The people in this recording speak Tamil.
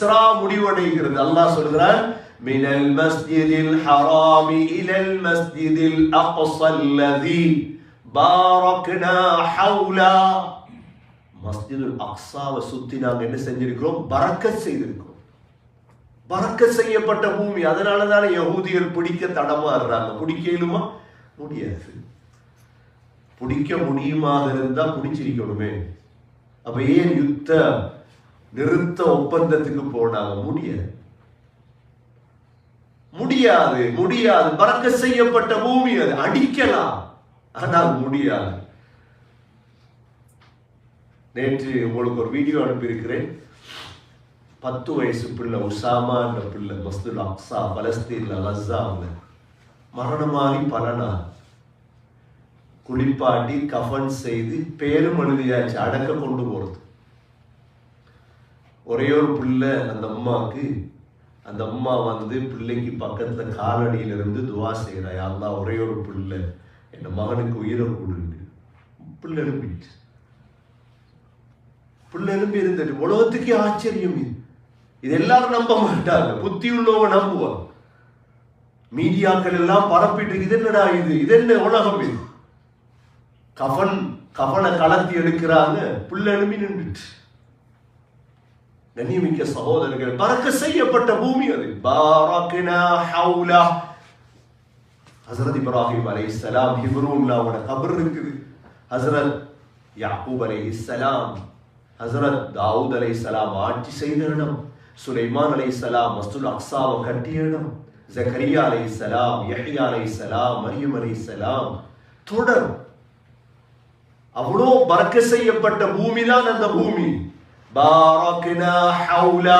இஸ்ரா முடிவடைகிறது அல்லாஹ் சொல்கிறான் من المسجد الحرام إلى المسجد الأقصى الذي باركنا حولا மஸ்ஜிதுல் அக்ஸாவை சுத்தி நாங்க என்ன செஞ்சிருக்கிறோம் பரக்கத் செய்திருக்கிறோம் பறக்க செய்யப்பட்ட பூமி அதனால தானே யகூதியர் பிடிக்க தடமாறுறாங்க பிடிக்க இயலுமா முடியாது பிடிக்க முடியுமாக இருந்தா பிடிச்சிருக்கணுமே அப்ப ஏன் யுத்த நிறுத்த ஒப்பந்தத்துக்கு போனாங்க முடியாது முடியாது முடியாது. பறக்க செய்யப்பட்ட பூமி அது. அடிக்கலாம். ஆனால் முடியாது. நேற்று உங்களுக்கு ஒரு வீடியோ அனுப்பியிருக்கிறேன். பத்து வயசு பிள்ளை உசாமா என்ற பிள்ளை மஸ்துல் அக்ஸா பலஸ்தீன்ல அவங்க மரணமாகி பல நாள். குளிப்பாட்டி கஃபன் செய்து பேரும் எழுதியாச்சு அடக்க கொண்டு போறது. ஒரே ஒரு பிள்ளை அந்த அம்மாவுக்கு அந்த அம்மா வந்து பிள்ளைக்கு பக்கத்தில் காலடியில இருந்து துவா செய்கிறாய் அல்லாஹ் ஒரே ஒரு பிள்ளை. என் மகனுக்கு உயிரை கொடுங்க பிள்ளை எழுப்பிட்டு பிள்ளை எழுப்பி இருந்தது உலகத்துக்கே ஆச்சரியம் இது. இது எல்லாரும் நம்ப மாட்டாங்க. புத்தி உள்ளவங்க நம்புவாங்க. மீடியாக்கள் எல்லாம் பரப்பிட்டு இது என்னடா இது? இது என்ன உலகம் இது? கஃன் கஃனை கலத்தி எடுக்கிறாங்க. புள்ள எழுப்பி நின்றுட்டு கண்ணியமிக்க சகோதரர்கள் பறக்க செய்யப்பட்ட பூமி அது. ஹசரத் இப்ராஹிம் அலை ஹிப்ரூன்ல அவனோட கபர் இருக்குது. ஹசரத் யாக்கூப் அலைஹிஸ்ஸலாம் ஹசரத் தாவூத் அலை சலாம் ஆட்சி செய்த இடம். சுலைமான் அலைஹிஸ்ஸலாம் மஸ்துல் அக்ஸாவை கட்டிய இடம். ஜக்கரியா யஹியா அலை அலைஹிஸ்ஸலாம் மரியம் அலைஹிஸ்ஸலாம் தொடர். அவ்வளோ பறக்க செய்யப்பட்ட பூமி தான் அந்த பூமி. باركنا حوله.